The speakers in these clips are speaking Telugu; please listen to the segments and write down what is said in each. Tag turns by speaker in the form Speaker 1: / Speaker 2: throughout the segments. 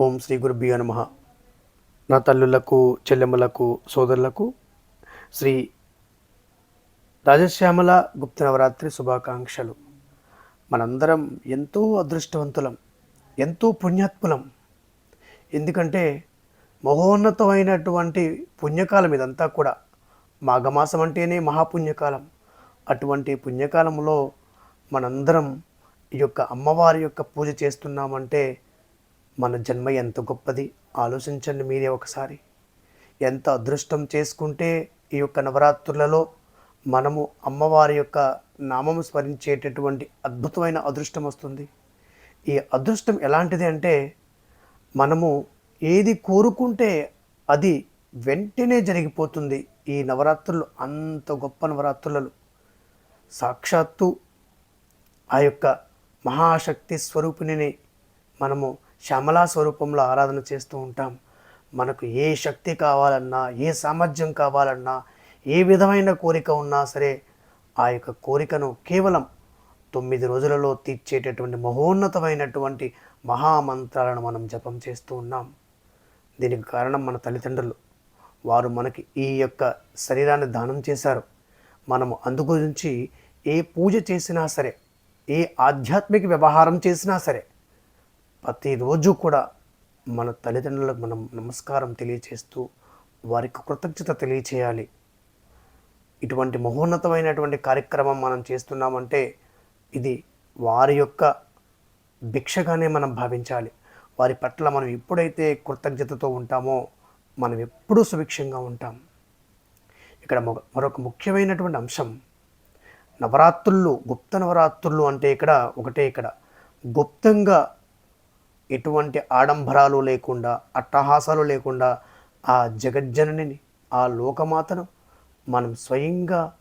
Speaker 1: ఓం శ్రీ గురుభ్యో నమ. నా తల్లులకు చెల్లెమ్మలకు సోదరులకు శ్రీ రాజశ్యామల గుప్త నవరాత్రి శుభాకాంక్షలు. మనందరం ఎంతో అదృష్టవంతులం ఎంతో పుణ్యాత్ములం. ఎందుకంటే మహోన్నతమైనటువంటి పుణ్యకాలం ఇదంతా కూడా. మాఘమాసం అంటేనే మహాపుణ్యకాలం. అటువంటి పుణ్యకాలంలో మనందరం ఈ యొక్క అమ్మవారి యొక్క పూజ చేస్తున్నామంటే మన జన్మ ఎంత గొప్పది? ఆలోచించండి మీరే ఒకసారి. ఎంత అదృష్టం చేసుకుంటే ఈ యొక్క నవరాత్రులలో మనము అమ్మవారి యొక్క నామము స్మరించేటటువంటి అద్భుతమైన అదృష్టం వస్తుంది. ఈ అదృష్టం ఎలాంటిది అంటే మనము ఏది కోరుకుంటే అది వెంటనే జరిగిపోతుంది ఈ నవరాత్రులు అంత గొప్ప నవరాత్రులలో. సాక్షాత్తు ఆ యొక్క మహాశక్తి స్వరూపిణిని మనము శ్యామలా స్వరూపంలో ఆరాధన చేస్తూ ఉంటాం. మనకు ఏ శక్తి కావాలన్నా ఏ సామర్థ్యం కావాలన్నా ఏ విధమైన కోరిక ఉన్నా సరే ఆ యొక్క కోరికను కేవలం తొమ్మిది రోజులలో తీర్చేటటువంటి మహోన్నతమైనటువంటి మహామంత్రాలను మనం జపం చేస్తూ ఉన్నాం. దీనికి కారణం మన తల్లిదండ్రులు. వారు మనకి ఈ యొక్క శరీరాన్ని దానం చేశారు. మనము అందు గురించి ఏ పూజ చేసినా సరే ఏ ఆధ్యాత్మిక వ్యవహారం చేసినా సరే ప్రతిరోజు కూడా మన తల్లిదండ్రులకు మనం నమస్కారం తెలియచేస్తూ వారికి కృతజ్ఞత తెలియచేయాలి. ఇటువంటి మహోన్నతమైనటువంటి కార్యక్రమం మనం చేస్తున్నామంటే ఇది వారి యొక్క భిక్షగానే మనం భావించాలి. వారి పట్ల మనం ఎప్పుడైతే కృతజ్ఞతతో ఉంటామో మనం ఎప్పుడూ సుభిక్షంగా ఉంటాం. ఇక్కడ మరొక ముఖ్యమైనటువంటి అంశం నవరాత్రులు గుప్త నవరాత్రులు అంటే ఇక్కడ ఒకటే ఇక్కడ. గుప్తంగా ఎటువంటి ఆడంబరాలు లేకుండా అట్టహాసాలు లేకుండా ఆ జగజ్జననిని ఆ లోకమాతను మనం స్వయంగా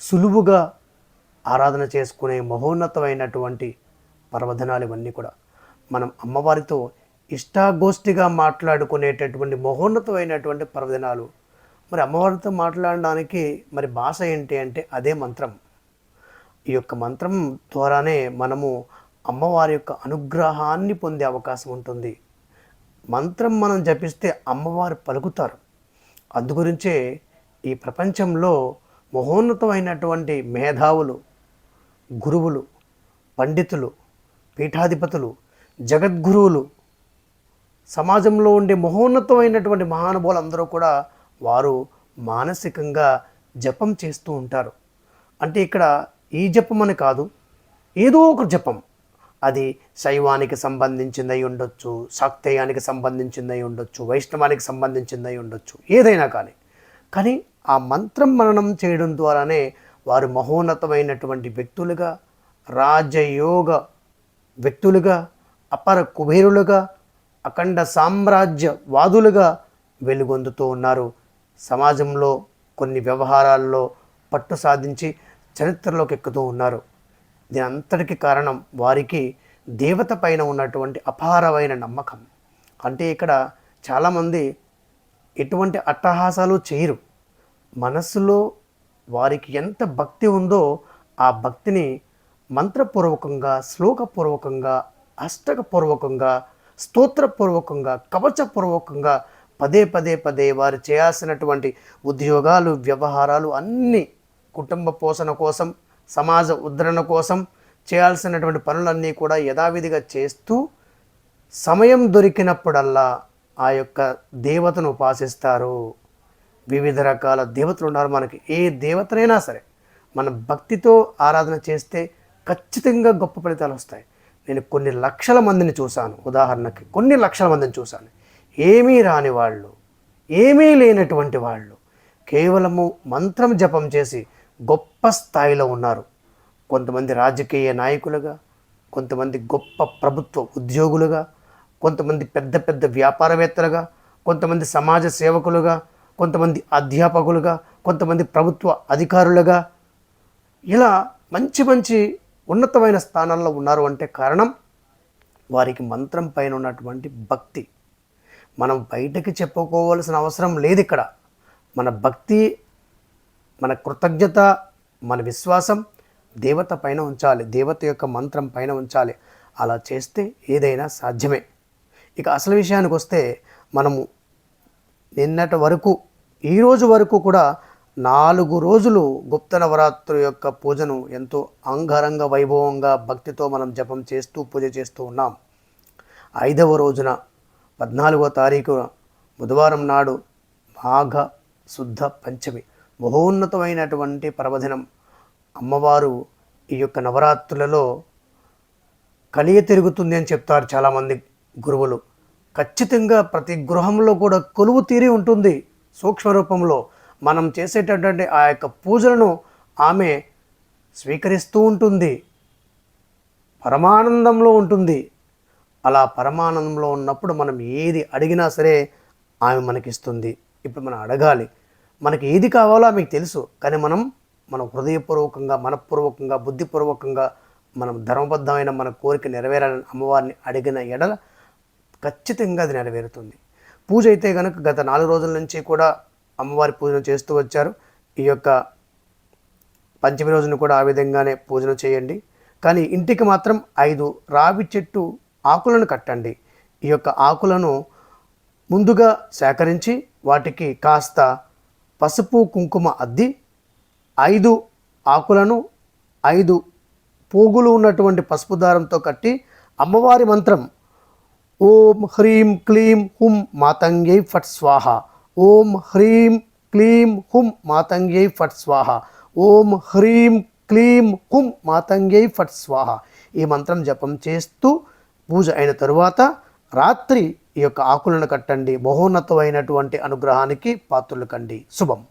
Speaker 1: సులువుగా ఆరాధన చేసుకునే మహోన్నతమైనటువంటి పర్వదనాలు ఇవన్నీ కూడా మనం అమ్మవారితో ఇష్టాగోష్ఠిగా మాట్లాడుకునేటటువంటి మహోన్నతమైనటువంటి పర్వదినాలు. మరి అమ్మవారితో మాట్లాడడానికి మరి భాష ఏంటి అంటే అదే మంత్రం. ఈ యొక్క మంత్రం ద్వారానే మనము అమ్మవారి యొక్క అనుగ్రహాన్ని పొందే అవకాశం ఉంటుంది. మంత్రం మనం జపిస్తే అమ్మవారు పలుకుతారు. అందుగురించే ఈ ప్రపంచంలో మహోన్నతమైనటువంటి మేధావులు గురువులు పండితులు పీఠాధిపతులు జగద్గురువులు సమాజంలో ఉండే మహోన్నతమైనటువంటి మహానుభావులు అందరూ కూడా వారు మానసికంగా జపం చేస్తూ ఉంటారు. అంటే ఇక్కడ ఈ జపం అని కాదు ఏదో ఒక జపం. అది శైవానికి సంబంధించిందై ఉండొచ్చు శాక్తేయానికి సంబంధించిందై ఉండొచ్చు వైష్ణవానికి సంబంధించిందై ఉండొచ్చు ఏదైనా కానీ. కానీ ఆ మంత్రం మననం చేయడం ద్వారానే వారు మహోన్నతమైనటువంటి వ్యక్తులుగా రాజయోగ వ్యక్తులుగా అపర కుబేరులుగా అఖండ సామ్రాజ్యవాదులుగా వెలుగొందుతూ ఉన్నారు. సమాజంలో కొన్ని వ్యవహారాల్లో పట్టు సాధించి చరిత్రలోకి ఎక్కుతూ ఉన్నారు. దీని అంతటికి కారణం వారికి దేవత పైన ఉన్నటువంటి అపారమైన నమ్మకం. అంటే ఇక్కడ చాలామంది ఎటువంటి అట్టహాసాలు చేయరు. మనస్సులో వారికి ఎంత భక్తి ఉందో ఆ భక్తిని మంత్రపూర్వకంగా శ్లోకపూర్వకంగా అష్టకపూర్వకంగా స్తోత్రపూర్వకంగా కవచపూర్వకంగా పదే పదే పదే వారు చేయాల్సినటువంటి ఉద్యోగాలు వ్యవహారాలు అన్నీ కుటుంబ పోషణ కోసం సమాజ ఉద్ధరణ కోసం చేయాల్సినటువంటి పనులన్నీ కూడా యథావిధిగా చేస్తూ సమయం దొరికినప్పుడల్లా ఆ యొక్క దేవతను ఉపాసిస్తారు. వివిధ రకాల దేవతలు ఉన్నారు మనకి. ఏ దేవతనైనా సరే మన భక్తితో ఆరాధన చేస్తే ఖచ్చితంగా గొప్ప ఫలితాలు వస్తాయి. నేను కొన్ని లక్షల మందిని చూశాను. ఉదాహరణకి కొన్ని లక్షల మందిని చూశాను. ఏమీ రాని వాళ్ళు ఏమీ లేనటువంటి వాళ్ళు కేవలము మంత్రం జపం చేసి గొప్ప స్థాయిలో ఉన్నారు. కొంతమంది రాజకీయ నాయకులుగా కొంతమంది గొప్ప ప్రభుత్వ ఉద్యోగులుగా కొంతమంది పెద్ద పెద్ద వ్యాపారవేత్తలుగా కొంతమంది సమాజ సేవకులుగా కొంతమంది అధ్యాపకులుగా కొంతమంది ప్రభుత్వ అధికారులుగా ఇలా మంచి మంచి ఉన్నతమైన స్థానాల్లో ఉన్నారు అంటే కారణం వారికి మంత్రం పైన ఉన్నటువంటి భక్తి. మనం బయటకి చెప్పుకోవాల్సిన అవసరం లేదు ఇక్కడ. మన భక్తి మన కృతజ్ఞత మన విశ్వాసం దేవత పైన ఉంచాలి దేవత యొక్క మంత్రం పైన ఉంచాలి. అలా చేస్తే ఏదైనా సాధ్యమే. ఇక అసలు విషయానికి వస్తే మనము నిన్నటి వరకు ఈ రోజు వరకు కూడా నాలుగు రోజులు గుప్త నవరాత్రి యొక్క పూజను ఎంతో అంగరంగ వైభవంగా భక్తితో మనం జపం చేస్తూ పూజ చేస్తూ ఉన్నాం. ఐదవ రోజున పద్నాలుగో తారీఖు బుధవారం నాడు మాఘ శుద్ధ పంచమి. మహోన్నతమైనటువంటి పర్వదినం అమ్మవారు ఈ యొక్క నవరాత్రులలో కలియ తిరుగుతుంది అని చెప్తారు చాలామంది గురువులు. ఖచ్చితంగా ప్రతి గృహంలో కూడా కొలువు తీరి ఉంటుంది సూక్ష్మ రూపంలో. మనం చేసేటటువంటి ఆ యొక్క పూజలను ఆమె స్వీకరిస్తూ ఉంటుంది. పరమానందంలో ఉంటుంది. అలా పరమానందంలో ఉన్నప్పుడు మనం ఏది అడిగినా సరే ఆమె మనకిస్తుంది. ఇప్పుడు మనం అడగాలి. మనకి ఏది కావాలో మీకు తెలుసు. కానీ మనం మన హృదయపూర్వకంగా మనపూర్వకంగా బుద్ధిపూర్వకంగా మనం ధర్మబద్ధమైన మన కోరిక నెరవేరాలని అమ్మవారిని అడిగిన ఎడల ఖచ్చితంగా అది నెరవేరుతుంది. పూజ అయితే కనుక గత నాలుగు రోజుల నుంచి కూడా అమ్మవారి పూజను చేస్తూ వచ్చారు. ఈ యొక్క పంచమి రోజున కూడా ఆ విధంగానే పూజన చేయండి. కానీ ఇంటికి మాత్రం ఐదు రావి చెట్టు ఆకులను కట్టండి. ఈ యొక్క ఆకులను ముందుగా సేకరించి వాటికి కాస్త పసుపు కుంకుమ అద్ది ఐదు ఆకులను ఐదు పోగులు ఉన్నటువంటి పసుపు దారంతో కట్టి అమ్మవారి మంత్రం ఓం హ్రీం క్లీం హుం మాతంగ్యై ఫట్ స్వాహ. ఓం హ్రీం క్లీం హుం మాతంగ్యై ఫట్ స్వాహ. ఓం హ్రీం క్లీం హుం మాతంగ్యై ఫట్ స్వాహ. ఈ మంత్రం జపం చేస్తూ పూజ అయిన తరువాత రాత్రి ఈ యొక్క ఆకులను కట్టండి మహోన్నతమైనటువంటి అనుగ్రహానికి పాత్రలు కండి. శుభం.